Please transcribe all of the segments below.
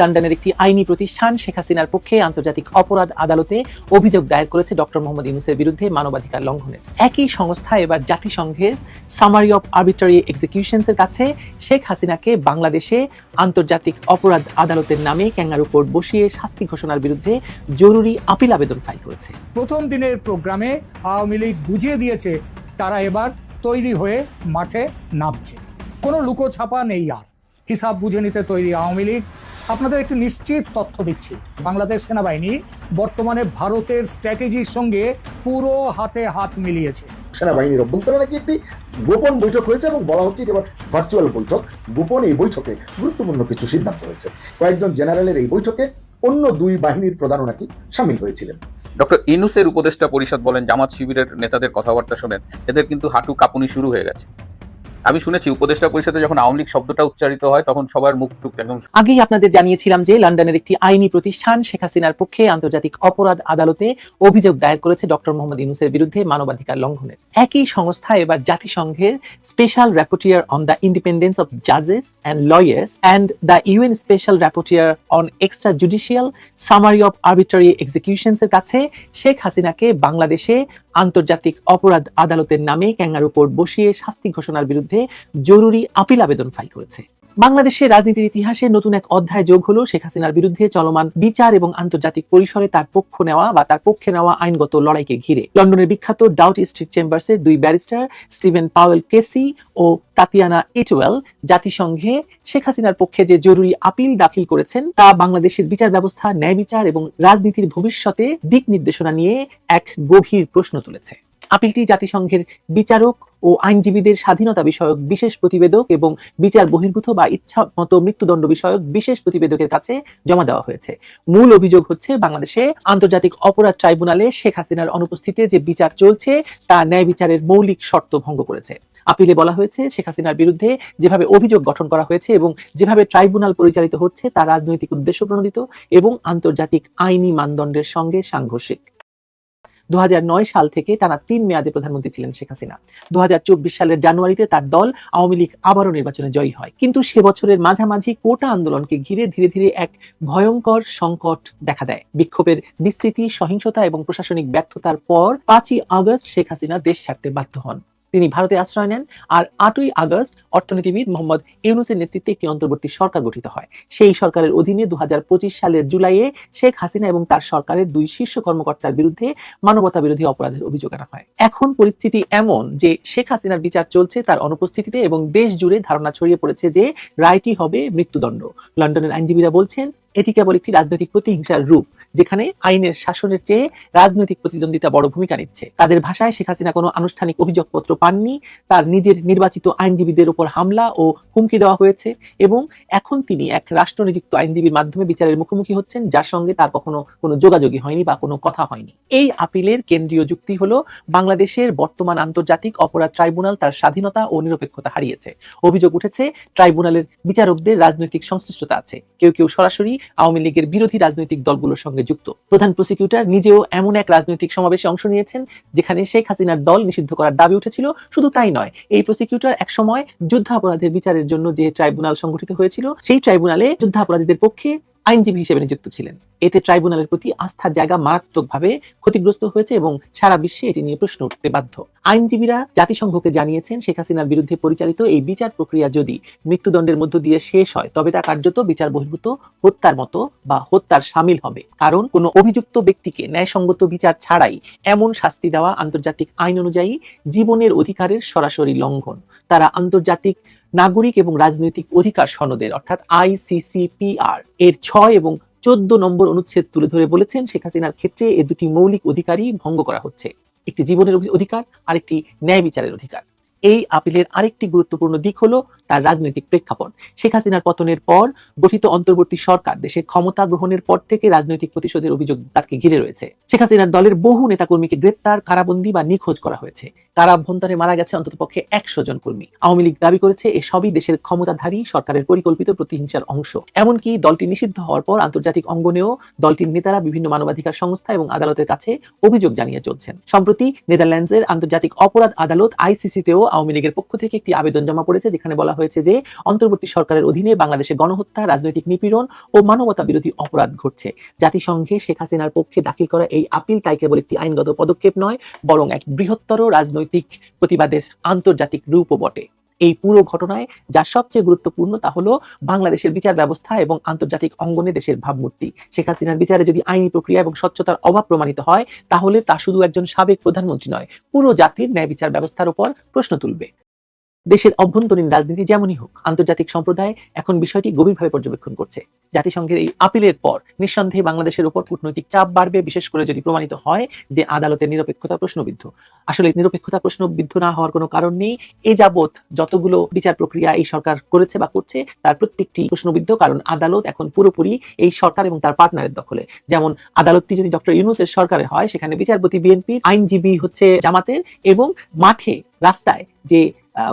লন্ডনের একটি আইনি প্রতিষ্ঠান, শেখ হাসিনার পক্ষে আন্তর্জাতিক অপরাধ আদালতে অভিযোগ দায়ের করেছে ডক্টর মোহাম্মদ ইউনুসের বিরুদ্ধে মানবাধিকার লঙ্ঘনের একই সংস্থা এবার জাতিসংঘের সামারি অফ আর্বিট্রারি এক্সিকিউশনস এর কাছে শেখ হাসিনাকে বাংলাদেশে আন্তর্জাতিক অপরাধ আদালতের নামে ক্যাঙ্গারু কোর্ট বসিয়ে শাস্তি ঘোষণার বিরুদ্ধে জরুরি আপিল আবেদন ফাইল করেছে। প্রথম দিনের প্রোগ্রামে আওয়ামী লীগ বুঝিয়ে দিয়েছে, তারা এবার তৈরি হয়ে মাঠে নামছে। কোনো লুকোছাপা নেই আর। হিসাব বুঝে নিতে তৈরি আওয়ামী লীগ আপনাদের একটি নিশ্চিত তথ্য দিচ্ছি। বাংলাদেশ সেনাবাহিনী বর্তমানে ভারতের স্ট্র্যাটেজির সঙ্গে পুরো হাতে হাত মিলিয়েছে। সেনাবাহিনীর অভ্যন্তরে নাকি একটি গোপন বৈঠক হয়েছে এবং বলা হচ্ছে যে এবার ভার্চুয়াল বৈঠক গোপন এই বৈঠকে গুরুত্বপূর্ণ কিছু সিদ্ধান্ত হয়েছে। কয়েকজন জেনারেলের এই বৈঠকে অন্য দুই বাহিনীর প্রধানও নাকি সামিল হয়েছিলেন। ডক্টর ইনুসের উপদেষ্টা পরিষদ বলেন জামাত শিবিরের নেতাদের কথাবার্তা শোনেন এদের কিন্তু হাঁটু কাঁপুনি শুরু হয়ে গেছে। আমি শুনেছি উপদেষ্টা পরিষদে যখন আওয়ামী লীগ শব্দটা উচ্চারিত হয়, তখন সবার মুখ টুক একদম আগেই আপনাদের জানিয়েছিলাম যে লন্ডনের একটি আইনি প্রতিষ্ঠান শেখ হাসিনার পক্ষে আন্তর্জাতিক অপরাধ আদালতে অভিযোগ দায়ের করেছে ডক্টর মোহাম্মদ ইউনুসের বিরুদ্ধে মানবাধিকার লঙ্ঘনের। একই সংস্থা এবার জাতিসংঘের special rapporteur on the independence of জাজেস and lawyers and the UN special rapporteur on extrajudicial summary of arbitrary executions এর কাছে শেখ হাসিনাকে বাংলাদেশে আন্তর্জাতিক অপরাধ আদালতের নামে ক্যাঙ্গারু কোর্ট বসিয়ে শাস্তি ঘোষণার বিরুদ্ধে জরুরি আপিল আবেদন ফাইল করেছে। বাংলাদেশের রাজনীতির ইতিহাসে নতুন এক অধ্যায় যোগ হলো শেখ হাসিনার বিরুদ্ধে চলমান বিচার এবং আন্তর্জাতিক পরিসরে তার পক্ষ নেওয়া বা তার পক্ষে নেওয়া আইনগত লড়াইকে ঘিরে। লন্ডনের বিখ্যাত ডাউট স্ট্রিট চেম্বার্সের দুই ব্যারিস্টার, স্টিভেন পাওয়েল কেসি ও তাতিয়ানা ইটওয়েল জাতিসংঘে শেখ হাসিনার পক্ষে যে জরুরি আপিল দাখিল করেছেন, তা বাংলাদেশের বিচার ব্যবস্থা, ন্যায় বিচার এবং রাজনীতির ভবিষ্যতে দিক নির্দেশনা নিয়ে এক গভীর প্রশ্ন তুলেছে। আপিলটি জাতিসংঘের বিচারক ও আইনজীবীদের স্বাধীনতা বিষয়ক বিশেষ প্রতিবেদক এবং বিচার বহির্ভূত বা ইচ্ছা মতো মৃত্যুদণ্ড বিষয়ক বিশেষ প্রতিবেদকের কাছে জমা দেওয়া হয়েছে। মূল অভিযোগ হচ্ছে, বাংলাদেশে আন্তর্জাতিক অপরাধ ট্রাইব্যুনালে শেখ হাসিনার অনুপস্থিতিতে যে বিচার চলছে, তা ন্যায় বিচারের মৌলিক শর্ত ভঙ্গ করেছে। আপিলে বলা হয়েছে, শেখ হাসিনার বিরুদ্ধে যেভাবে অভিযোগ গঠন করা হয়েছে এবং যেভাবে ট্রাইব্যুনাল পরিচালিত হচ্ছে, তা রাজনৈতিক উদ্দেশ্য প্রণোদিত এবং আন্তর্জাতিক আইনি মানদণ্ডের সঙ্গে সাংঘর্ষিক। দু হাজার নয় সাল থেকে টানা তিন মেয়াদে প্রধানমন্ত্রী ছিলেন শেখ হাসিনা। দু হাজার চব্বিশ সালের জানুয়ারিতে তার দল আওয়ামী লীগ আবারও নির্বাচনে জয়ী হয়। কিন্তু সে বছরের মাঝামাঝি কোটা আন্দোলনকে ঘিরে ধীরে ধীরে এক ভয়ঙ্কর সংকট দেখা দেয়। বিক্ষোভের বিস্তৃতি, সহিংসতা এবং প্রশাসনিক ব্যর্থতার পর পাঁচই আগস্ট শেখ হাসিনা দেশ ছাড়তে বাধ্য হন। তিনি ভারতে আশ্রয় নেন আর আটই আগস্ট অর্থনীতিবিদ মোহাম্মদ ইউনুসের নেতৃত্বে একটি অন্তর্বর্তী সরকার গঠিত হয়। সেই সরকারের অধীনে দু সালের জুলাইয়ে শেখ হাসিনা এবং তার সরকারের দুই শীর্ষ কর্মকর্তার বিরুদ্ধে মানবতা বিরোধী অপরাধের অভিযোগ আনা হয়। এখন পরিস্থিতি এমন যে শেখ হাসিনার বিচার চলছে তার অনুপস্থিতিতে এবং দেশ জুড়ে ধারণা ছড়িয়ে পড়েছে যে রায়টি হবে মৃত্যুদণ্ড। লন্ডনের আইনজীবীরা বলছেন এটি কেবল একটি রাজনৈতিক প্রতিহিংসার রূপ, যেখানে আইনের শাসনের চেয়ে রাজনৈতিক প্রতিদ্বন্দ্বিতা বড় ভূমিকা নিচ্ছে। তাদের ভাষায় শেখ হাসিনা কোনো আনুষ্ঠানিক অভিযোগপত্র পাননি, তার নিজের নির্বাচিত আইনজীবীদের উপর হামলা ও হুমকি দেওয়া হয়েছে এবং এখন তিনি এক রাষ্ট্রনিযুক্ত আইনজীবীর মাধ্যমে বিচারের মুখোমুখি হচ্ছেন, যার সঙ্গে তার কখনো কোনো যোগাযোগই হয়নি বা কোনো কথা হয়নি। এই আপিলের কেন্দ্রীয় যুক্তি হলো, বাংলাদেশের বর্তমান আন্তর্জাতিক অপরাধ ট্রাইব্যুনাল তার স্বাধীনতা ও নিরপেক্ষতা হারিয়েছে। অভিযোগ উঠেছে, ট্রাইব্যুনালের বিচারকদের রাজনৈতিক সংশ্লিষ্টতা আছে। কেউ কেউ সরাসরি আওয়ামী লীগের বিরোধী রাজনৈতিক দলগুলোর সঙ্গে যুক্ত। প্রধান প্রসিকিউটর নিজেও এমন এক রাজনৈতিক সমাবেশে অংশ নিয়েছেন, যেখানে শেখ হাসিনার দল নিষিদ্ধ করার দাবি উঠেছিল। শুধু তাই নয়, এই প্রসিকিউটর একসময় যুদ্ধাপরাধের বিচারের জন্য যে ট্রাইব্যুনাল সংগঠিত হয়েছিল, সেই ট্রাইব্যুনালে যুদ্ধাপরাধীদের পক্ষে আইনজীবী হিসেবে নিযুক্ত ছিলেন। এতে ট্রাইব্যুনালের প্রতি আস্থার জায়গা মারাত্মকভাবে ক্ষতিগ্রস্ত হয়েছে এবং সারা বিশ্বে এটি নিয়ে প্রশ্ন উঠতে বাধ্য। আইনজীবীরা জাতিসংঘকে জানিয়েছেন, শেখ হাসিনার বিরুদ্ধে পরিচালিত এই বিচার প্রক্রিয়া যদি মৃত্যুদণ্ডের মধ্য দিয়ে শেষ হয়, তবে তা কার্যত বিচার বহির্ভূত হত্যার মতো বা হত্যার সামিল হবে। কারণ কোনো অভিযুক্ত ব্যক্তিকে ন্যায়সঙ্গত বিচার ছাড়াই এমন শাস্তি দেওয়া আন্তর্জাতিক আইন অনুযায়ী জীবনের অধিকারের সরাসরি লঙ্ঘন। তারা আন্তর্জাতিক নাগরিক এবং রাজনৈতিক অধিকার সনদের, অর্থাৎ আইসিসিপিআর এর ছয় এবং চোদ্দ নম্বর অনুচ্ছেদ তুলে ধরে বলেছেন শেখ হাসিনার ক্ষেত্রে এ দুটি মৌলিক অধিকারই ভঙ্গ করা হচ্ছে। একটি জীবনের অধিকার আর একটি ন্যায় বিচারের অধিকার। এই আপিলের আরেকটি গুরুত্বপূর্ণ দিক হলো তার রাজনৈতিক প্রেক্ষাপট। শেখ হাসিনার পতনের পর গঠিত অন্তর্বর্তী সরকার দেশে ক্ষমতা গ্রহণের পর থেকে রাজনৈতিক প্রতিশোধের অভিযোগ তাকে ঘিরে রয়েছে। শেখ হাসিনার দলের বহু নেতাকর্মীকে গ্রেপ্তার, কারাবন্দী বা নিখোঁজ করা হয়েছে। কারাভ্যন্তরে মারা গেছে অন্ততপক্ষে একশো জন কর্মী। আওয়ামী লীগ দাবি করেছে এসবই দেশের ক্ষমতাধারী সরকারের পরিকল্পিত প্রতিহিংসার অংশ। এমনকি দলটি নিষিদ্ধ হওয়ার পর আন্তর্জাতিক অঙ্গনেও দলটির নেতারা বিভিন্ন মানবাধিকার সংস্থা এবং আদালতের কাছে অভিযোগ জানিয়ে চলছেন। সম্প্রতি নেদারল্যান্ডসের আন্তর্জাতিক অপরাধ আদালত আইসিসিতেও আওয়ামী লীগের পক্ষ থেকে একটি আবেদন জমা পড়েছে, যেখানে বলা হয়েছে যে অন্তর্বর্তী সরকারের অধীনে বাংলাদেশে গণহত্যা, রাজনৈতিক নিপীড়ন ও মানবতা বিরোধী অপরাধ ঘটছে। জাতিসংঘে শেখ হাসিনার পক্ষে দাখিল করা এই আপিল তাই কেবল একটি আইনগত পদক্ষেপ নয়, বরং এক বৃহত্তর রাজনৈতিক প্রতিবাদের আন্তর্জাতিক রূপও বটে। এই পুরো ঘটনায়, যা সবচেয়ে গুরুত্বপূর্ণ তা হলো বাংলাদেশের বিচার ব্যবস্থা এবং আন্তর্জাতিক অঙ্গনে দেশের ভাবমূর্তি। শেখ হাসিনার বিচারে যদি আইনি প্রক্রিয়া এবং স্বচ্ছতার অভাব প্রমাণিত হয়, তাহলে তা শুধু একজন সাবেক প্রধানমন্ত্রী নয়, পুরো জাতির ন্যায় বিচার ব্যবস্থার উপর প্রশ্ন তুলবে। দেশের অভ্যন্তরীণ রাজনীতি যেমনই হোক, আন্তর্জাতিক সম্প্রদায় এখন বিষয়টি গভীরভাবে পর্যবেক্ষণ করছে। জাতিসংঘের এই আপিলের পর নিঃসন্দেহে বাংলাদেশের উপর কূটনৈতিক চাপ বাড়বে, বিশেষ করে যদি প্রমাণিত হয় যে আদালতের নিরপেক্ষতা প্রশ্নবিদ্ধ। আসলে নিরপেক্ষতা প্রশ্নবিদ্ধ না হওয়ার কোনো কারণ নেই। এ যাবৎ যতগুলো বিচার প্রক্রিয়া এই সরকার করেছে বা করছে, তার প্রত্যেকটি প্রশ্নবিদ্ধ, কারণ আদালত এখন পুরোপুরি এই সরকার এবং তার পার্টনারের দখলে। যেমন আদালতটি যদি ডক্টর ইউনুসের সরকারে হয়, সেখানে বিচারপতি বিএনপি আইনজীবী হচ্ছে জামাতের এবং মাঠে রাস্তায় যে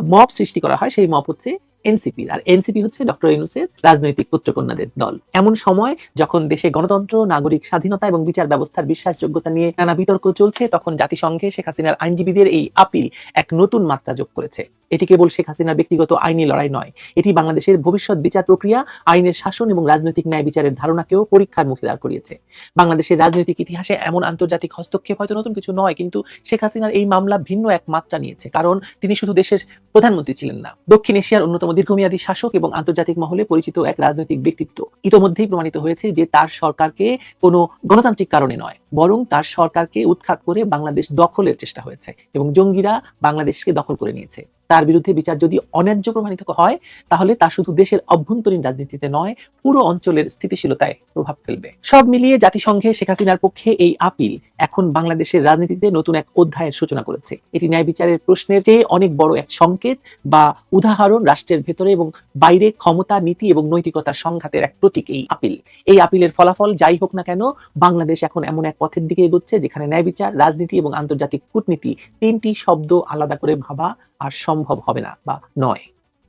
মব সৃষ্টি করা হয় সেই মপ হচ্ছে এনসিপি। আর এনসিপি হচ্ছে ডক্টর ইউনুসের রাজনৈতিক পুত্রকন্যাদের দল। এমন সময় যখন দেশে গণতন্ত্র, নাগরিক স্বাধীনতা এবং বিচার ব্যবস্থার বিশ্বাসযোগ্যতা নিয়ে নানা বিতর্ক চলছে, তখন জাতিসংঘে শেখ হাসিনার আইনজীবীদের এই আপিল এক নতুন মাত্রা যোগ করেছে। এটি কেবল শেখ হাসিনার ব্যক্তিগত আইনি লড়াই নয়, এটি বাংলাদেশের ভবিষ্যৎ বিচার প্রক্রিয়া, আইনের শাসন এবং রাজনৈতিক ন্যায় বিচারের ধারণাকেও পরীক্ষার মুখে দাঁড় করিয়েছে। বাংলাদেশের রাজনৈতিক ইতিহাসে এমন আন্তর্জাতিক হস্তক্ষেপ হয়তো নতুন কিছু নয়, কিন্তু শেখ হাসিনার এই মামলা ভিন্ন এক মাত্রা নিয়েছে, কারণ তিনি শুধু দেশের প্রধানমন্ত্রী ছিলেন না, দক্ষিণ এশিয়ার অন্যতম দীর্ঘমেয়াদী শাসক এবং আন্তর্জাতিক মহলে পরিচিত এক রাজনৈতিক ব্যক্তিত্ব। ইতোমধ্যেই প্রমাণিত হয়েছে যে তার সরকারকে কোনো গণতান্ত্রিক কারণে নয়। বরং তার সরকারকে উৎখাত করে বাংলাদেশ দখলের চেষ্টা হয়েছে এবং জঙ্গিরা বাংলাদেশকে দখল করে নিয়েছে। তার বিরুদ্ধে বিচার যদি অন্যায্য প্রমাণিত হয়, তাহলে তা শুধু দেশের অভ্যন্তরীণ রাজনীতিতে নয়, পুরো অঞ্চলের স্থিতিশীলতায় প্রভাব ফেলবে। সব মিলিয়ে জাতিসংঘে শেখ হাসিনার পক্ষে এই আপিল এখন বাংলাদেশের রাজনীতিতে নতুন এক অধ্যায়ের সূচনা করেছে। এটি ন্যায় বিচারের প্রশ্নের চেয়ে অনেক বড় এক সংকেত বা উদাহরণ রাষ্ট্রের ভেতরে এবং বাইরে ক্ষমতা, নীতি এবং নৈতিকতার সংঘাতের এক প্রতীক এই আপিল। এই আপিলের ফলাফল যাই হোক না কেন, বাংলাদেশ এখন এমন এক পথের দিকে এগোচ্ছে, যেখানে ন্যায় বিচার, রাজনীতি এবং আন্তর্জাতিক কূটনীতি তিনটি শব্দ আলাদা করে ভাবা আর সম্ভব হবে না বা নয়।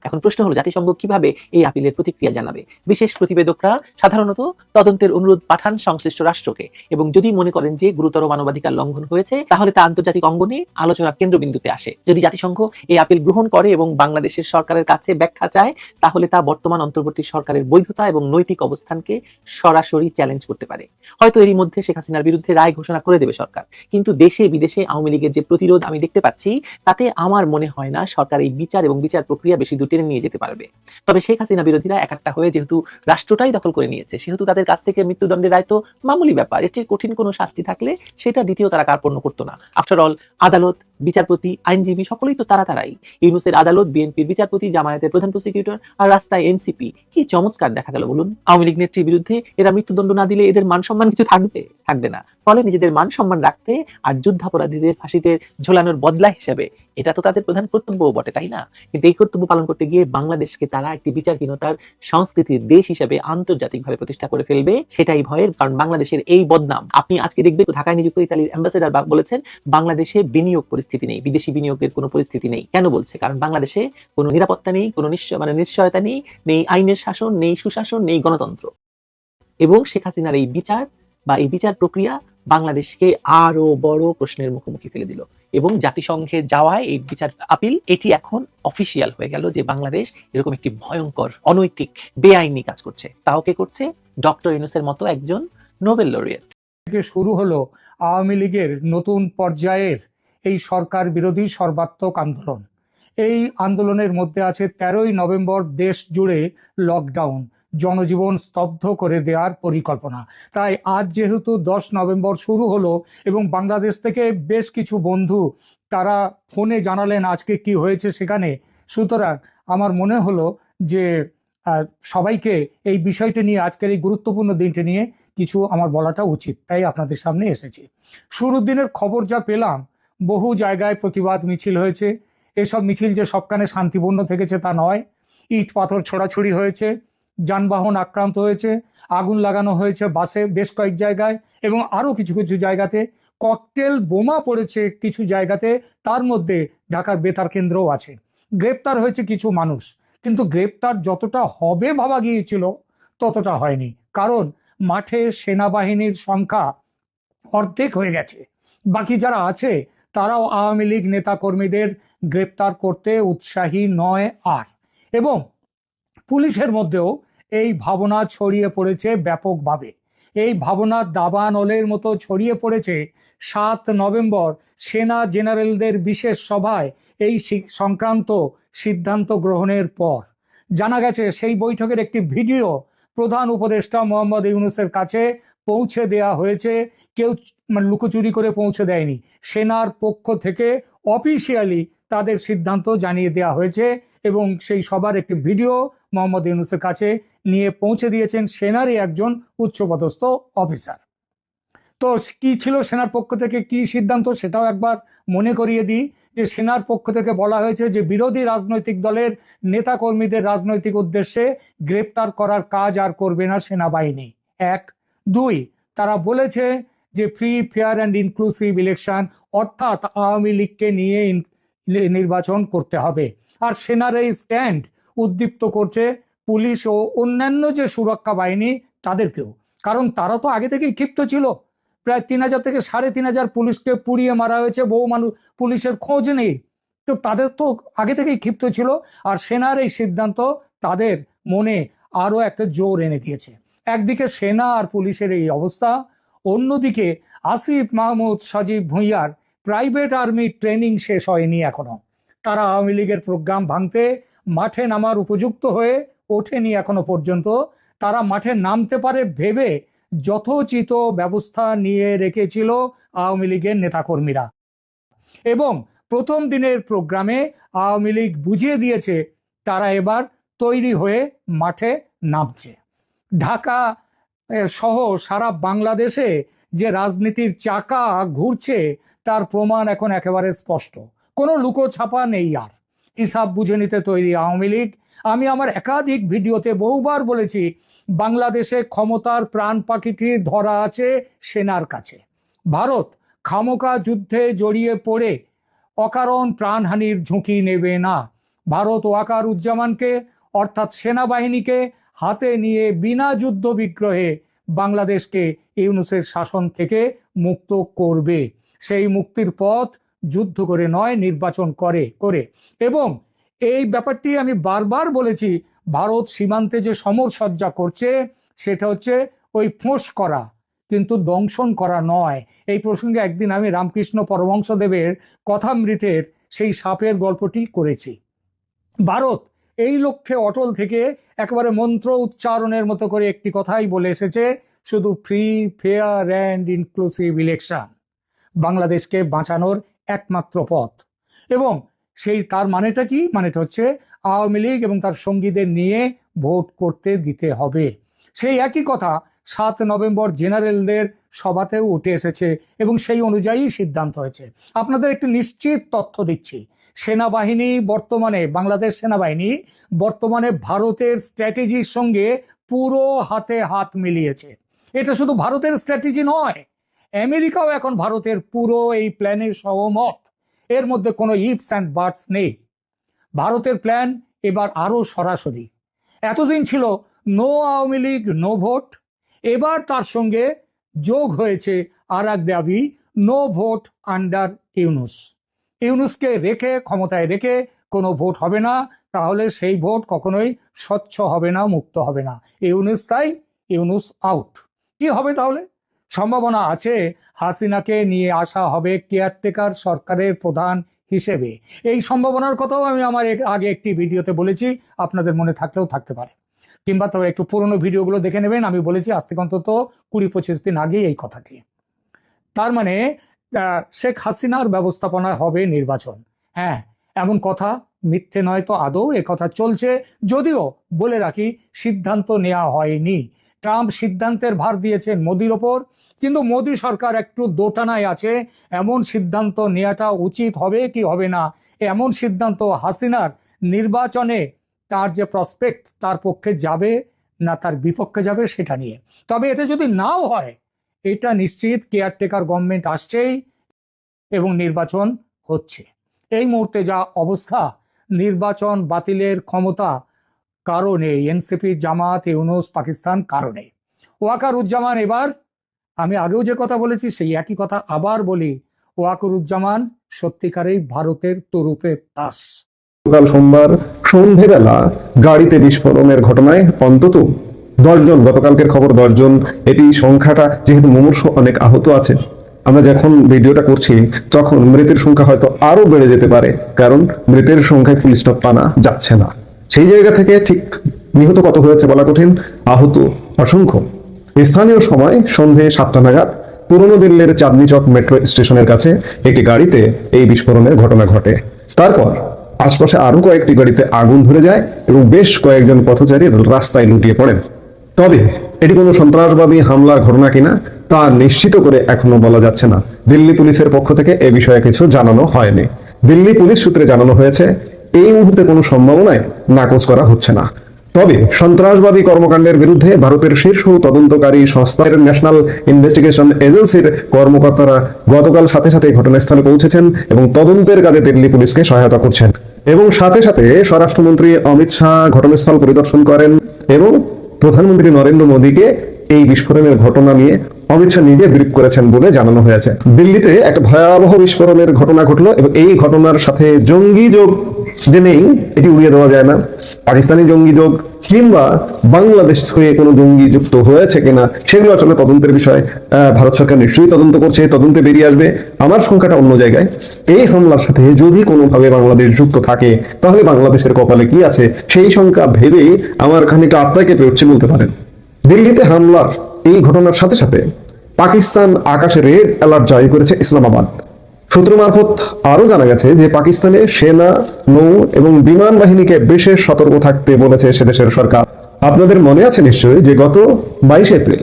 এখন প্রশ্ন হলো, জাতিসংঘ কীভাবে এই আপিলের প্রতিক্রিয়া জানাবে? বিশেষ প্রতিবেদকরা সাধারণত তদন্তের অনুরোধ পাঠান সংশ্লিষ্ট রাষ্ট্রকে এবং যদি মনে করেন যে গুরুতর মানবাধিকার লঙ্ঘন হয়েছে, তাহলে তা আন্তর্জাতিক অঙ্গনে আলোচনার কেন্দ্রবিন্দুতে আসে। যদি জাতিসংঘ এই আপিল গ্রহণ করে এবং বাংলাদেশের সরকারের কাছে ব্যাখ্যা চায়, তাহলে তা বর্তমান অন্তর্বর্তী সরকারের বৈধতা এবং নৈতিক অবস্থানকে সরাসরি চ্যালেঞ্জ করতে পারে। হয়তো এরই মধ্যে শেখ হাসিনার বিরুদ্ধে রায় ঘোষণা করে দেবে সরকার। কিন্তু দেশে বিদেশে আওয়ামী লীগের যে প্রতিরোধ আমি দেখতে পাচ্ছি, তাতে আমার মনে হয় না সরকার এই বিচার এবং বিচার প্রক্রিয়া বেশি দূর টেনে নিয়ে যেতে পারবে। তবে শেখ হাসিনা বিরোধীরা একাট্টা হয়ে যেহেতু রাষ্ট্রটাই দখল করে নিয়েছে, সেহেতু তাদের কাছ থেকে মৃত্যুদণ্ডের রায় তো মামুলি ব্যাপার। এর চেয়ে কঠিন কোনো শাস্তি থাকলে সেটা দ্বিতীয় তারা কার্পণ্য করতো না। আফটার অল আদালত বিচারপতি, আইনজীবী সকলেই তো তারা তারাই। ইউনুসের আদালত, বিএনপির বিচারপতি, জামায়াতের প্রধান প্রসিকিউটর আর রাস্তায় এনসিপি। কি চমৎকার দেখা গেল বলুন। আওয়ামী লীগ নেত্রীর বিরুদ্ধে এরা মৃত্যুদণ্ড না দিলে এদের মান সম্মান কিছু থাকবে? থাকবে না। ফলে নিজেদের মান সম্মান রাখতে আর যুদ্ধাপরাধীদের ফাঁসিতে ঝোলানোর বদলা হিসেবে এটা তো তাদের প্রধান কর্তব্য বটে, তাই না? কিন্তু এই কর্তব্য পালন করতে গিয়ে বাংলাদেশকে তারা একটি বিচারহীনতার সংস্কৃতির দেশ হিসেবে আন্তর্জাতিকভাবে প্রতিষ্ঠা করে ফেলবে, সেটাই ভয়ের। কারণ বাংলাদেশের এই বদনাম, আপনি আজকে দেখবেন ঢাকায় নিযুক্ত ইতালির অ্যাম্বাসেডার বলেছেন, বাংলাদেশে বিনিয়োগ পরিস্থিতি নেই, বিদেশি বিনিয়োগের কোনো পরিস্থিতি নেই। কেন বলছে? কারণ বাংলাদেশে কোনো নিরাপত্তা নেই, কোনো নিশ্চয় মানে নিশ্চয়তা নেই নেই আইনের শাসন, নেই সুশাসন, নেই গণতন্ত্র। এবং শেখ হাসিনার এই বিচার বা এই বিচার প্রক্রিয়া বাংলাদেশকে আরও বড় প্রশ্নের মুখোমুখি ফেলে দিল। এবং জাতিসংঘে যাওয়ায় এই বিচার আপিল, এটি এখন অফিসিয়াল হয়ে গেল যে বাংলাদেশ এরকম একটি ভয়ঙ্কর, অনৈতিক, বেআইনি কাজ করছে। তাও কে করছে? ডক্টর ইউনুসের মতো একজন নোবেল লরিয়েট। শুরু হলো আওয়ামী লীগের নতুন পর্যায়ের এই সরকার বিরোধী সর্বাত্মক আন্দোলন। এই আন্দোলনের মধ্যে আছে তেরোই নভেম্বর দেশ জুড়ে লকডাউন জনজীবন স্তব্ধ করে দেওয়ার পরিকল্পনা। তাই আজ যেহেতু দশ নভেম্বর শুরু হলো এবং বাংলাদেশ থেকে বেশ কিছু বন্ধু তারা ফোনে জানালেন আজকে কি হয়েছে সেখানে, সুতরাং আমার মনে হলো যে সবাইকে এই বিষয়টি নিয়ে আজকের এই গুরুত্বপূর্ণ দিনটি নিয়ে কিছু আমার বলাটা উচিত, তাই আপনাদের সামনে এসেছি। শুরুর দিনের খবর যা পেলাম বহু জায়গায় প্রতিবাদ মিছিল হয়েছে। এসব মিছিল যে সবখানে শান্তিপূর্ণ থেকেছে তা নয়। ইট পাথর ছোড়াছুড়ি হয়েছে, যানবাহন আক্রান্ত হয়েছে, আগুন লাগানো হয়েছে বাসে বেশ কয়েক জায়গায় এবং আরও কিছু কিছু জায়গাতে ককটেল বোমা পড়েছে কিছু জায়গাতে, তার মধ্যে ঢাকার বেতার কেন্দ্রও আছে। গ্রেপ্তার হয়েছে কিছু মানুষ, কিন্তু গ্রেপ্তার যতটা হবে ভাবা গিয়েছিল ততটা হয়নি, কারণ মাঠে সেনাবাহিনীর সংখ্যা অর্ধেক হয়ে গেছে। বাকি যারা আছে তারাও আওয়ামী লীগ নেতাকর্মীদের গ্রেপ্তার করতে উৎসাহী নয় আর। এবং পুলিশের মধ্যেও এই ভাবনা ছড়িয়ে পড়েছে ব্যাপকভাবে। এই ভাবনা দাবানলের মতো ছড়িয়ে পড়েছে সাত নভেম্বর সেনা জেনারেলদের বিশেষ সভায় এই সংক্রান্ত সিদ্ধান্ত গ্রহণের পর। জানা গেছে, সেই বৈঠকের একটি ভিডিও প্রধান উপদেষ্টা মোহাম্মদ ইউনুসের কাছে পৌঁছে দেয়া হয়েছে। কেউ মানে লুকোচুরি করে পৌঁছে দেয়নি। সেনার পক্ষ থেকে অফিসিয়ালি তাদের সিদ্ধান্ত জানিয়ে দেওয়া হয়েছে এবং সেই সবার একটি ভিডিও মোহাম্মদ ইউনুসের কাছে নিয়ে পৌঁছে দিয়েছেন সেনারই একজন উচ্চপদস্থ অফিসার তো কি ছিল সেনার পক্ষ থেকে কি সিদ্ধান্ত সেটাও একবার মনে করিয়ে দিই যে সেনার পক্ষ থেকে বলা হয়েছে যে বিরোধী রাজনৈতিক দলের নেতাকর্মীদের রাজনৈতিক উদ্দেশ্যে গ্রেপ্তার করার কাজ আর করবে না সেনাবাহিনী। এক দুই, তারা বলেছে যে free fair and inclusive election অর্থাৎ আওয়ামী লীগকে নিয়ে নির্বাচন করতে হবে। আর সেনার এই স্ট্যান্ড উদ্দীপ্ত করছে পুলিশ ও অন্যান্য যে সুরক্ষা বাহিনী, তাদেরকেও। কারণ তারা তো আগে থেকেই ক্ষিপ্ত ছিল। প্রায় তিন হাজার থেকে সাড়ে তিন হাজার পুলিশকে পুড়িয়ে মারা হয়েছে, বহু মানুষ, পুলিশের খোঁজ নেই। তো তাদের তো আগে থেকেই ক্ষিপ্ত ছিল। আর সেনার এই সিদ্ধান্ত তাদের মনে আরও একটা জোর এনে দিয়েছে। একদিকে সেনা আর পুলিশের এই অবস্থা, অন্যদিকে আসিফ মাহমুদ, সজীব ভুঁইয়ার প্রাইভেট আর্মি ট্রেনিং শেষ হয়নি এখনও। তারা আওয়ামী লীগের প্রোগ্রাম ভাঙতে, মাঠে নামার উপযুক্ত হয়ে ওঠেনি এখনও পর্যন্ত। তারা মাঠে নামতে পারে ভেবে যথোচিত ব্যবস্থা নিয়ে রেখেছিল আওয়ামী লীগের নেতাকর্মীরা। এবং প্রথম দিনের প্রোগ্রামে আওয়ামী লীগ বুঝিয়ে দিয়েছে, তারা এবার তৈরি হয়ে মাঠে নামছে। ঢাকা সহ সারা বাংলাদেশে যে রাজনীতির চাকা ঘুরছে, তার প্রমাণ এখন একেবারে স্পষ্ট। কোনো লুকোছাপা নেই আর। হিসাব বুঝে নিতে তৈরি আওয়ামী লীগ। আমি আমার একাধিক ভিডিওতে বহুবার বলেছি, বাংলাদেশে ক্ষমতার প্রাণ পাখিটি ধরা আছে সেনার কাছে। ভারত খামোকা যুদ্ধে জড়িয়ে পড়ে, অকারণ প্রাণহানির ঝুঁকি নেবে না। ভারত ওয়াকার উজ্জামানকে, অর্থাৎ সেনাবাহিনীকে হাতে নিয়ে বিনা যুদ্ধ বিগ্রহে বাংলাদেশকে ইউনুসের শাসন থেকে মুক্ত করবে। সেই মুক্তির পথ যুদ্ধ করে নয়, নির্বাচন করে করে। এবং এই ব্যাপারটি আমি বারবার বলেছি, ভারত সীমান্তে যে সমরসজ্জা করছে, সেটা হচ্ছে ওই ফোঁস করা, কিন্তু দংশন করা নয়। এই প্রসঙ্গে একদিন আমি রামকৃষ্ণ পরমংশদেবের কথামৃতের সেই সাপের গল্পটি করেছি। ভারত এই লক্ষ্যে অটল থেকে একেবারে মন্ত্র উচ্চারণের মতো করে একটি কথাই বলে এসেছে, শুধু free fair and inclusive election বাংলাদেশকে বাঁচানোর একমাত্র পথ। এবং সেই তার মানেটা কি? মানেটা হচ্ছে আওয়ামী লীগ এবং তার সঙ্গীদের নিয়ে ভোট করতে দিতে হবে। সেই একই কথা সাত নভেম্বর জেনারেলদের সভাতেও উঠে এসেছে এবং সেই অনুযায়ী সিদ্ধান্ত হয়েছে। আপনাদের একটি নিশ্চিত তথ্য দিচ্ছি। সেনাবাহিনী বর্তমানে, বাংলাদেশ সেনাবাহিনী বর্তমানে ভারতের স্ট্র্যাটেজির সঙ্গে পুরো হাতে হাত মিলিয়েছে। এটা শুধু ভারতের স্ট্র্যাটেজি নয়, আমেরিকাও এখন ভারতের পুরো এই প্ল্যানের সহমত। এর মধ্যে কোনো ইফস অ্যান্ড বার্ডস নেই। ভারতের প্ল্যান এবার আরও সরাসরি। এতদিন ছিল no Awami League, no vote. এবার তার সঙ্গে যোগ হয়েছে আর এক দাবি, নো ভোট আন্ডার ইউনুস। ইউনুসকে রেখে, ক্ষমতায় রেখে কোনো ভোট হবে না, তাহলে সেই ভোট কখনোই স্বচ্ছ হবে না, মুক্ত হবে না। ইউনুস তাই, ইউনুস আউট। কি হবে তাহলে? সম্ভাবনা আছে, হাসিনাকে নিয়ে আসা হবে কেয়ারটেকার সরকারের প্রধান হিসেবে। এই সম্ভাবনার কথাও আমি আমার আগে একটি ভিডিওতে বলেছি, আপনাদের মনে থাকলেও থাকতে পারে। কিংবা তবে একটু পুরনো ভিডিওগুলো দেখে নেবেন, আমি বলেছি আজ থেকে অন্তত কুড়ি পঁচিশ দিন আগেই এই কথাটি। তার মানে শেখ হাসিনার ব্যবস্থাপনায় হবে নির্বাচন। হ্যাঁ এমন কথা মিথ্যে নয় তো আদৌ কথা চলছে। যদিও বলে রাখি, সিদ্ধান্ত নেওয়া হয়নি। ট্রাম্প সিদ্ধান্তের ভার দিয়েছেন মোদির ওপর, কিন্তু মোদি সরকার একটু দোটানায় আছে। এমন সিদ্ধান্ত নেওয়াটা উচিত হবে কি হবে না? এমন সিদ্ধান্ত হাসিনার নির্বাচনে তার যে প্রসপেক্ট তার পক্ষে যাবে না, তার বিপক্ষে যাবে সেটা নিয়ে। তবে এটা যদি নাও হয় এটা নিশ্চিত কেয়ারটেকার গভর্নমেন্ট আসছেই এবং নির্বাচন হচ্ছে। এই মুহূর্তে যা অবস্থা, নির্বাচন বাতিলের ক্ষমতা কারণে এনসিপি জামাত, ইউনুস, পাকিস্তান কারণে ওয়াকার উজ্জামান এবার, আমি আগেও যে কথা বলেছি, সেই একই কথা আবার বলি, ওয়াকুরুজ্জামান সত্যিকারেই ভারতের তরুপের তাস গতকাল সোমবার সন্ধেবেলা গাড়িতে বিস্ফোরণের ঘটনায় অন্তত দশজন, গতকালকের খবর দশজন, এটি সংখ্যাটা যেহেতু মুমূর্ষ অনেক আহত আছে। আমরা যখন ভিডিওটা করছি, তখন মৃতের সংখ্যা হয়তো আরও বেড়ে যেতে পারে, কারণ মৃতের সংখ্যায় ফুল স্টপ টানা যাচ্ছে না। সেই জায়গা থেকে ঠিক নিহত কত হয়েছে বলা কঠিন? আহত অসংখ্য। স্থানীয় সময় সন্ধে সাতটা নাগাদ, পুরনো দিল্লির চাঁদনি চক মেট্রো স্টেশনের কাছে একটি গাড়িতে এই বিস্ফোরণের ঘটনা ঘটে। তারপর আশপাশে আরও কয়েকটি গাড়িতে আগুন ধরে যায় এবং বেশ কয়েকজন পথচারী রাস্তায় লুটিয়ে পড়েন। তবে এটি কোনো সন্ত্রাসবাদী হামলার ঘটনা কিনা, তা নিশ্চিত করে এখনও বলা যাচ্ছে না। দিল্লি পুলিশের পক্ষ থেকে এ বিষয়ে কিছু জানানো হয়নি। দিল্লি পুলিশ সূত্রে জানানো হয়েছে, এই মুহূর্তে কোনো সম্ভাবনায় নাকচ করা হচ্ছে না। তবে সন্ত্রাসবাদী কর্মকাণ্ডের বিরুদ্ধে ভারতের শীর্ষ তদন্তকারী সংস্থার ন্যাশনাল ইনভেস্টিগেশন এজেন্সির কর্মকর্তারা গতকাল সাথে সাথে ঘটনাস্থলে পৌঁছেছেন এবং তদন্তের কাজে দিল্লি পুলিশকে সহায়তা করছেন। এবং সাথে সাথে স্বরাষ্ট্রমন্ত্রী অমিত শাহ ঘটনাস্থল পরিদর্শন করেন এবং প্রধানমন্ত্রী নরেন্দ্র মোদীকে এই বিস্ফোরণের ঘটনা নিয়ে অমিত শাহ নিজে ব্রিফ করেছেন বলে জানানো হয়েছে। দিল্লিতে একটা ভয়াবহ বিস্ফোরণের ঘটনা ঘটলো এবং এই ঘটনার সাথে জঙ্গি যোগ যে নেই এটি উড়িয়ে দেওয়া যায় না। পাকিস্তানি জঙ্গি যোগ কিংবা বাংলাদেশ হয়ে কোনো জঙ্গি যুক্ত হয়েছে কিনা, সেগুলো আসলে তদন্তের বিষয়। ভারত সরকার নিশ্চয়ই তদন্ত করছে তদন্তে বেরিয়ে আসবে। আমার সংখ্যাটা অন্য জায়গায়। এই হামলার সাথে যদি কোনোভাবে বাংলাদেশ যুক্ত থাকে, তাহলে বাংলাদেশের কপালে কি আছে? সেই সংখ্যা ভেবেই আমার খানিকটা আত্মায় কেঁপে উঠছে বলতে পারেন। দিল্লিতে হামলার এই ঘটনার সাথে সাথে পাকিস্তান আকাশে রেড অ্যালার্ট জারি করেছে ইসলামাবাদ। সূত্র মারফত আরও জানা গেছে যে পাকিস্তানে সেনা, নৌ এবং বিমান বাহিনীকে বিশেষ সতর্ক থাকতে বলেছে সে দেশের সরকার। আপনাদের মনে আছে নিশ্চয়ই যে গত বাইশ এপ্রিল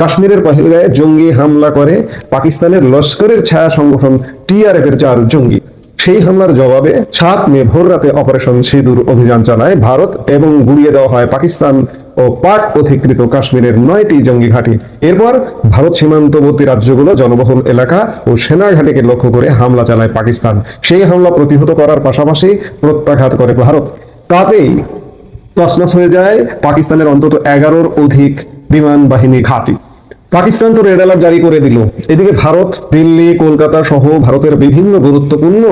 কাশ্মীরের পহেলগাঁয়ে জঙ্গি হামলা করে পাকিস্তানের লস্করের ছায়া সংগঠন টিআরএফ এর চার জঙ্গি। সেই হামলার জবাবে সাত মে ভোর রাতে অপারেশন সিঁদুর অভিযান চালায় ভারত এবং গুড়িয়ে দেওয়া হয় পাকিস্তান ও পাক অধিকৃত কাশ্মীরের নয়টি জঙ্গি ঘাঁটি। এরপর ভারত সীমান্তবর্তী রাজ্যগুলো, জনবহুল এলাকা ও সেনা ঘাঁটিকে লক্ষ্য করে হামলা চালায় পাকিস্তান। সেই হামলা প্রতিহত করার পাশাপাশি প্রত্যাঘাত করে ভারত। তাতেই তছনছ হয়ে যায় পাকিস্তানের অন্তত এগারোর অধিক বিমান বাহিনী ঘাঁটি। পাকিস্তান তো রেড অ্যালার্ট জারি করে দিল। এদিকে ভারত, দিল্লি, কলকাতা সহ ভারতের বিভিন্ন গুরুত্বপূর্ণ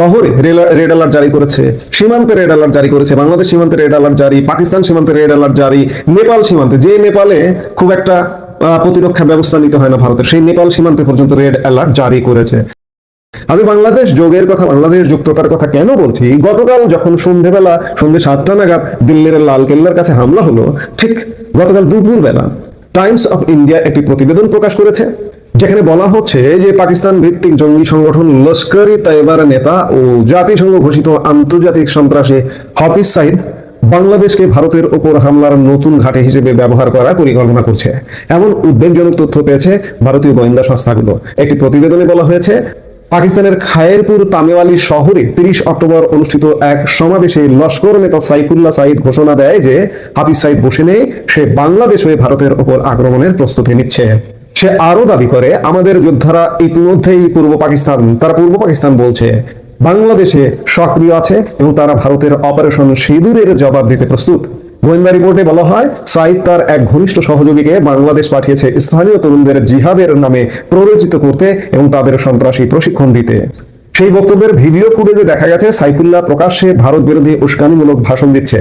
শহরে রেড অ্যালার্ট জারি করেছে, সীমান্তে রেড অ্যালার্ট জারি করেছে, বাংলাদেশ সীমান্তে রেড অ্যালার্ট জারি, পাকিস্তান সীমান্তে রেড অ্যালার্ট জারি, নেপাল সীমান্তে। যে নেপালে খুব একটা প্রতিরক্ষা ব্যবস্থা নিতে হয় না ভারতের, সেই নেপাল সীমান্তে পর্যন্ত রেড অ্যালার্ট জারি করেছে। আমি বাংলাদেশ যোগের কথা, বাংলাদেশ যুক্ততার কথা কেন বলছি? গতকাল যখন সন্ধেবেলা, সন্ধে সাতটা নাগাদ দিল্লির লালকেল্লার কাছে হামলা হলো, ঠিক গতকাল দুপুর বেলা টাইমস অফ ইন্ডিয়া একটি প্রতিবেদন প্রকাশ করেছে। যেখানে বলা হচ্ছে যে পাকিস্তান ভিত্তিক জঙ্গি সংগঠন লস্কর ই তৈবার নেতা ও জাতিসংঘ ঘোষিত আন্তর্জাতিক সন্ত্রাসী হাফিজ সাইদ বাংলাদেশকে ভারতের ওপর হামলার নতুন ঘাটে হিসেবে ব্যবহার করার পরিকল্পনা করছে। এমন উদ্বেগজনক তথ্য পেয়েছে ভারতীয় গোয়েন্দা সংস্থাগুলো। একটি প্রতিবেদনে বলা হয়েছে, পাকিস্তানের খায়েরপুর তামেওয়ালি শহরে তিরিশ অক্টোবর অনুষ্ঠিত এক সমাবেশে লস্কর নেতা সাইফুল্লাহ সাইদ ঘোষণা দেয় যে হাফিজ সাইদ বসে নেই, সে বাংলাদেশ হয়ে ভারতের ওপর আক্রমণের প্রস্তুতি নিচ্ছে। সে আরও দাবি করে, আমাদের যোদ্ধারা ইতিমধ্যেই পূর্ব পাকিস্তান, তারা পূর্ব পাকিস্তান বলছে, বাংলাদেশে সক্রিয় আছে এবং তারা ভারতের অপারেশন সিঁদুরের জবাব দিতে প্রস্তুত। গোয়েন্দা রিপোর্টে বলা হয়, সাইদ তার এক ঘনিষ্ঠ সহযোগীকে বাংলাদেশ পাঠিয়েছে স্থানীয় তরুণদের জিহাদের নামে প্ররোচিত করতে এবং তাদের সন্ত্রাসী প্রশিক্ষণ দিতে। সেই বক্তব্যের ভিডিও ফুটেজে দেখা গেছে, সাইফুল্লাহ প্রকাশ্যে ভারত বিরোধী উস্কানিমূলক ভাষণ দিচ্ছে।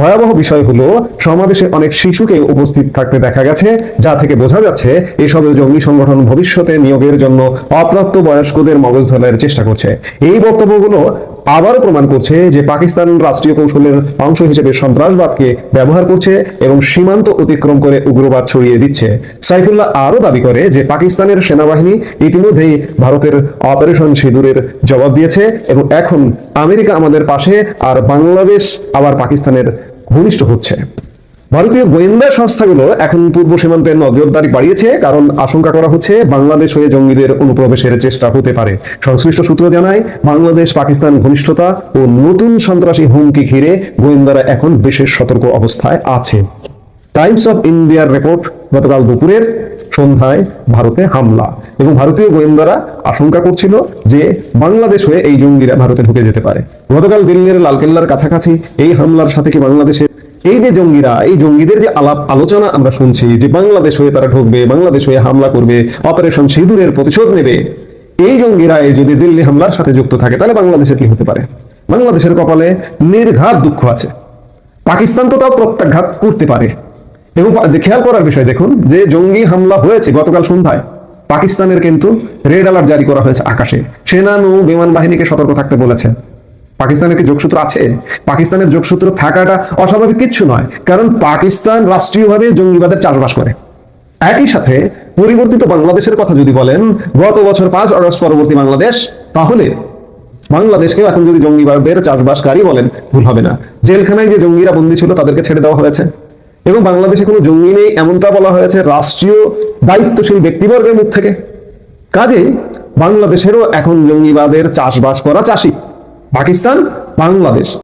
ভয়াবহ বিষয় হলো, সমাবেশে অনেক শিশুকে উপস্থিত থাকতে দেখা গেছে, যা থেকে বোঝা যাচ্ছে এসব জঙ্গি সংগঠন ভবিষ্যতে নিয়োগের জন্য অপ্রাপ্ত বয়স্কদের মগজ ধরার চেষ্টা করছে। এই বক্তব্যগুলো আবারও প্রমাণ করছে যে পাকিস্তান রাষ্ট্রীয় কৌশলের অংশ হিসেবে সন্ত্রাসবাদকে ব্যবহার করছে এবং সীমান্ত অতিক্রম করে উগ্রবাদ ছড়িয়ে দিচ্ছে। সাইফুল্লাহ আরও দাবি করে যে পাকিস্তানের সেনাবাহিনী ইতিমধ্যেই ভারতের অপারেশন সিঁদুরের জবাব দিয়েছে এবং এখন আমেরিকা আমাদের পাশে আর বাংলাদেশ আবার পাকিস্তানের ঘনিষ্ঠ হচ্ছে। ভারতীয় গোয়েন্দা সংস্থাগুলো এখন পূর্ব সীমান্তে নজরদারি বাড়িয়েছে, কারণ আশঙ্কা করা হচ্ছে বাংলাদেশ হয়ে জঙ্গিদের অনুপ্রবেশের চেষ্টা হতে পারে। সংশ্লিষ্ট সূত্র জানায়, বাংলাদেশ পাকিস্তান ঘনিষ্ঠতা ও নতুন সন্ত্রাসী হুমকি ঘিরে গোয়েন্দারা এখন বিশেষ সতর্ক অবস্থায় আছে। টাইমস অফ ইন্ডিয়ার রিপোর্ট গতকাল দুপুরের সন্ধ্যায় ভারতে হামলা এবং ভারতীয় গোয়েন্দারা আশঙ্কা করছিল যে বাংলাদেশ হয়ে এই জঙ্গিরা ভারতে ঢুকে যেতে পারে। গতকাল দিল্লির লালকেল্লার কাছাকাছি এই হামলার সাথে কি বাংলাদেশের এই যে জঙ্গিরা, এই জঙ্গিদের যে আলাপ আলোচনা আমরা শুনছি যে বাংলাদেশ হয়ে তারা ঢুকবে, বাংলাদেশ হয়ে হামলা করবে, অপারেশন সিঁদুরের প্রতিশোধ নেবে, এই জঙ্গিরা যদি দিল্লি হামলার সাথে যুক্ত থাকে, তাহলে বাংলাদেশের কি হতে পারে? বাংলাদেশের কপালে নির্ঘাত দুঃখ আছে। পাকিস্তান তো তাও প্রত্যাঘাত করতে পারে। এবং খেয়াল করার বিষয় দেখুন, যে জঙ্গি হামলা হয়েছে গতকাল সন্ধ্যায়, পাকিস্তানের কিন্তু রেড অ্যালার্ট জারি করা হয়েছে আকাশে। সেনা, নৌ, বিমান বাহিনীকে সতর্ক থাকতে বলেছে। পাকিস্তানের কি যোগসূত্র আছে? পাকিস্তানের যোগসূত্র থাকাটা অস্বাভাবিক কিচ্ছু নয়, কারণ পাকিস্তান রাষ্ট্রীয়ভাবে জঙ্গিবাদের চাষবাস করে। একই সাথে পরিবর্তিত বাংলাদেশের কথা যদি বলেন, গত বছর পাঁচ আগস্ট পরবর্তী বাংলাদেশ, তাহলে বাংলাদেশকেও এখন যদি জঙ্গিবাদের চাষবাসকারী বলেন, ভুল হবে না। জেলখানায় যে জঙ্গিরা বন্দী ছিল, তাদেরকে ছেড়ে দেওয়া হয়েছে। এবং বাংলাদেশে কোনো জঙ্গি নেই, এমনটা বলা হয়েছে রাষ্ট্রীয় দায়িত্বশীল ব্যক্তিবর্গের মুখ থেকে। কাজেই বাংলাদেশেরও এখন জঙ্গিবাদের চাষবাস করা চাষি। পাকিস্তান, বাংলাদেশ।